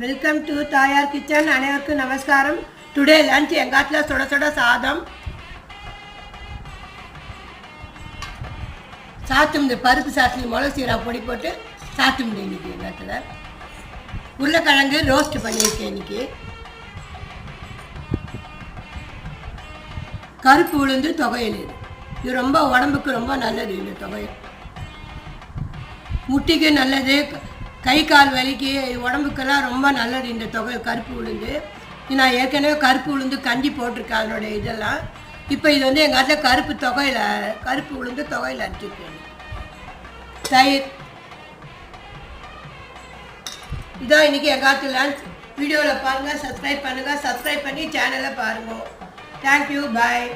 Welcome to தாயார் kitchen அனைவருக்கும் நமஸ்காரம். டுடே லஞ்ச் எங்காட்டில் சுட சுட சாதம். சாத்தும் இந்த பருப்பு சாத்தில் மிளகு சீரா பொடி போட்டு சாத்தும் இன்னைக்கு எங்காட்டில் உருளைக்கிழங்கு ரோஸ்ட் பண்ணியிருக்கேன் இன்னைக்கு. கருப்பு உளுந்து தொகையில் இது. ரொம்ப உடம்புக்கு ரொம்ப நல்லது இந்த தொகை முட்டிக்கு நல்லது கை கால் வலிக்கு உடம்புக்கெல்லாம் ரொம்ப நல்லது. இந்த தொகை கருப்பு உளுந்து. நான் ஏற்கனவே கருப்பு உளுந்து கஞ்சி போட்டிருக்கேன் அதனுடைய இதெல்லாம். இப்போ இது வந்து எங்கள் வீட்டில் கருப்பு தொகையில் கருப்பு உளுந்து தொகையில் அரைச்சிருக்கேன் தயிர். இதான் இன்றைக்கி எங்கள் காலத்து லஞ்ச் வீடியோவில் பாருங்கள் சப்ஸ்கிரைப் பண்ணுங்கள் சப்ஸ்கிரைப் பண்ணி சேனலை பாருங்கள் தேங்க்யூ பாய்